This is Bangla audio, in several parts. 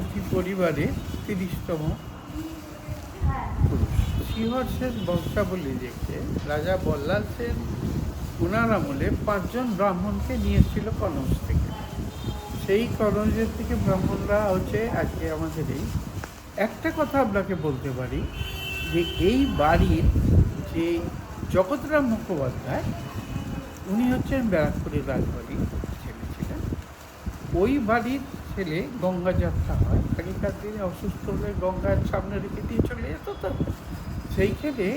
মুখার্জি পরিবারে তিরিশতম পুরুষ। শিহর সেন বংশাবলী দেখে রাজা বল্লাল সেন ওনার আমলে পাঁচজন ব্রাহ্মণকে নিয়েছিল কনৌজ থেকে। সেই কনৌজের থেকে ব্রাহ্মণরা হচ্ছে আজকে আমাদের এই একটা কথা আপনাকে বলতে পারি যে এই বাড়ির যে জগৎরাম মুখোপাধ্যায়, উনি হচ্ছেন ব্যারাকপুরের রাজবাড়ির ছেলে ছিলেন। ওই বাড়ির ছেলে গঙ্গা যাত্রা হয় আগেকার দিনে অসুস্থ হলে গঙ্গার সামনে রেখে দিয়ে চলে যেত তো সেইখানে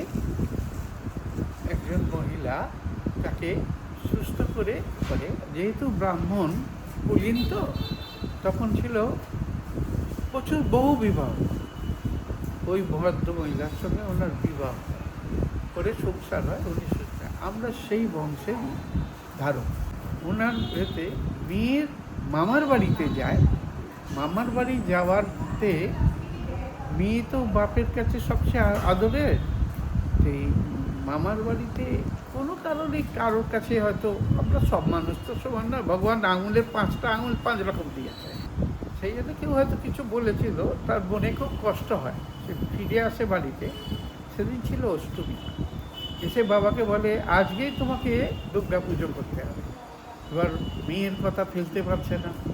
একজন মহিলা তাকে সুস্থ করে করে, যেহেতু ব্রাহ্মণ কুলীন তো, তখন ছিল প্রচুর বহু বিবাহ ওই ভদ্র মহিলার সঙ্গে ওনার বিবাহ। করে সংসার হয়, উনি। আমরা সেই বংশের ধারক ওনার এতে মেয়ের মামার বাড়িতে যায়, মামার বাড়ি যাওয়ারতে মেয়ে তো বাপের কাছে সবচেয়ে আদরের। এই মামার বাড়িতে কোনো কারণে কারোর কাছে হয়তো আমরা সব মানুষ তো সমান না, ভগবান আঙুলের পাঁচটা আঙুল পাঁচ রকম দিয়েছে সেই জন্য কেউ হয়তো কিছু বলেছিল, তার মনে খুব কষ্ট হয়। সে ফিরে আসে বাড়িতে, সেদিন ছিল অষ্টমী। এসে বাবাকে বলে, আজকেই তোমাকে দুর্গা পুজো করতে হবে। এবার মেয়ের কথা ফেলতে পারছে না।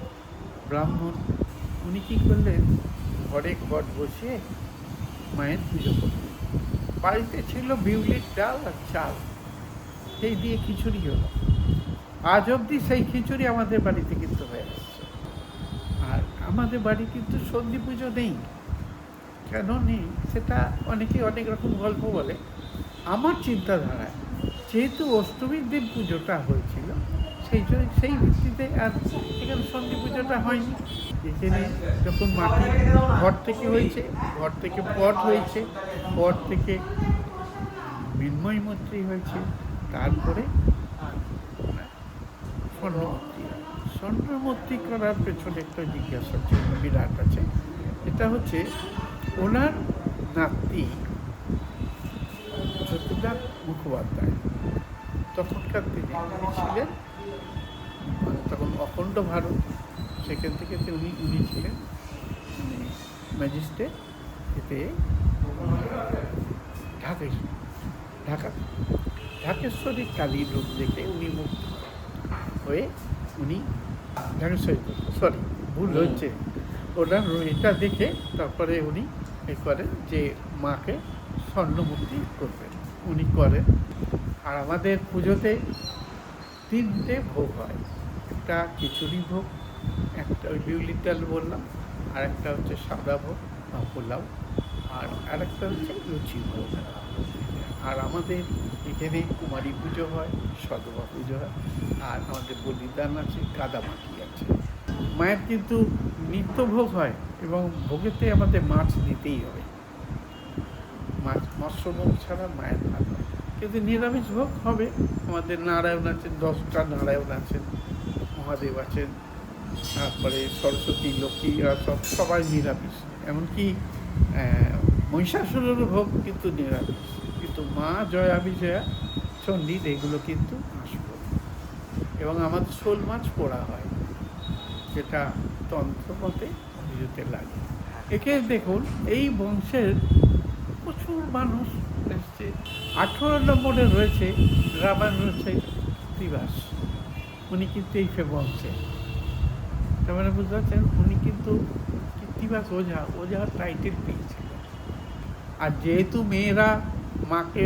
ব্রাহ্মণ, উনি কী করলেন? ঘরে ঘট বসে মায়ের পুজো করলেন। বাড়িতে ছিল বিউলির ডাল আর চাল। সেই দিয়ে খিচুড়ি হলো। আজ অবধি সেই খিচুড়ি আমাদের বাড়িতে কিন্তু হয়ে আসছে। আর আমাদের বাড়ি কিন্তু সন্ধি পুজো নেই। কেন নেই? সেটা অনেকে অনেক রকম গল্প বলে। আমার চিন্তাধারায় যেহেতু অষ্টমীর দিন পুজোটা হয়েছিল সেই জন্য সেই ভিত্তিতে আর এখানে সন্ধি পুজোটা হয়নি। এখানে যখন মাটি ঘর থেকে হয়েছে, ঘর থেকে পট হয়েছে, পট থেকে মৃন্ময় মূর্তি হয়েছে, তারপরে স্বর্ণমূর্তি স্বর্ণমূর্তি করার পেছনে একটা জিজ্ঞাসা ছিল বিরাট আছে। এটা হচ্ছে ওনার নাতি যতুদার মুখোপাধ্যায়। তখনকার দিনে ছিলেন অখণ্ড ভারত সেখান থেকে উনি উনি ছিলেন ম্যাজিস্ট্রেট এতে ঢাকা ঢাকা ঢাকেশ্বরী কালী রূপ দেখে উনি মুক্ত হয়ে উনি ঢাকেশ্বরী সরি ভুল হচ্ছে ওনার এটা দেখে তারপরে উনি এ করেন যে মাকে স্বর্ণমূর্তি করবেন। উনি করেন। আর আমাদের পুজোতে তিনটে ভোগ হয়। একটা খিচুড়ি ভোগ, একটা ওই বিউলির ডাল বললাম, আর একটা হচ্ছে সাদা ভোগ বা পোলাও, আর আরেকটা হচ্ছে লুচি ভোগ। আর আমাদের এখানে কুমারী পুজো হয়, সদবা পুজো হয়, আর আমাদের বলিদান আছে, কাদামাটি আছে। মায়ের কিন্তু নিত্য ভোগ হয় এবং ভোগেতে আমাদের মাছ দিতেই হবে মাছ, মৎস্য ভোগ ছাড়া মায়ের ভাত কিন্তু নিরামিষ ভোগ হবে, আমাদের নারায়ণ আছেন, দশটা নারায়ণ আছেন। মহাদেব আছেন তারপরে সরস্বতী লক্ষ্মী এরা সব সবাই নিরামিষ। এমনকি আহ, মহিষাসুরেরও ভোগ কিন্তু নিরামিষ। কিন্তু মা জয়া বিজয়া চণ্ডীর এগুলো কিন্তু আসব এবং আমাদের শোল মাছ পোড়া হয় যেটা তন্ত্র মতে পুজোতে লাগে। একে দেখুন এই বংশের প্রচুর মানুষ এসছে। আঠেরো নম্বরে রয়েছে রামায়ণ রয়েছে কৃত্তিবাস উনি কিন্তু এই সে বংশে তার মানে বুঝতে পারছেন উনি কিন্তু কৃত্তিবাস ওঝা ওঝা টাইটেল পেয়েছিলেন। আর যেহেতু মেয়েরা মাকে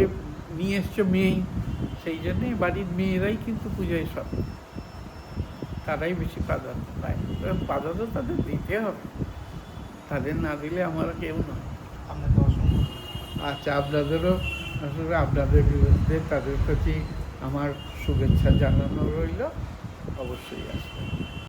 নিয়ে এসছে মেয়েই সেই জন্যে বাড়ির মেয়েরাই কিন্তু পুজোয় সব তারাই বেশি প্রাধান্য পায়। প্রাধান্য তাদের দিতে হবে। তাদের না দিলে আমার কেউ নয়। আপনাকে অসংখ্য আচ্ছা আপনাদেরও আসলে আপনাদের বিরুদ্ধে তাদের প্রতি আমার শুভেচ্ছা জানানো রইল। অবশ্যই আসবে